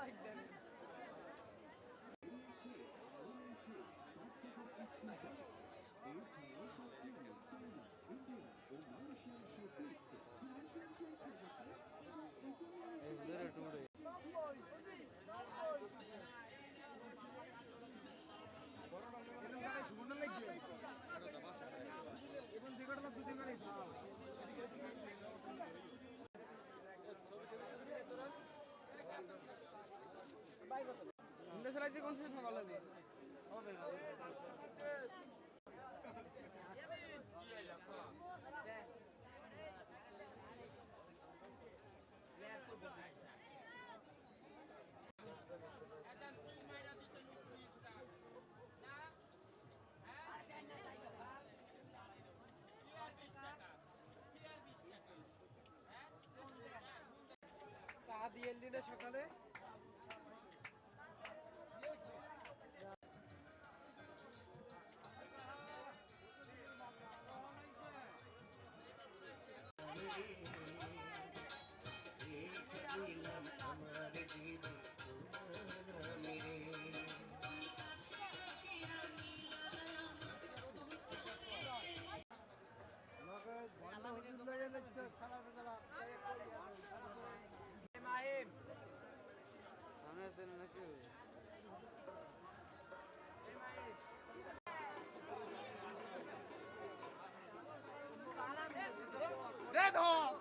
like them. কোন সময় ভালো লাগে তা দিয়ে সকালে। আছে নাকি দে ধর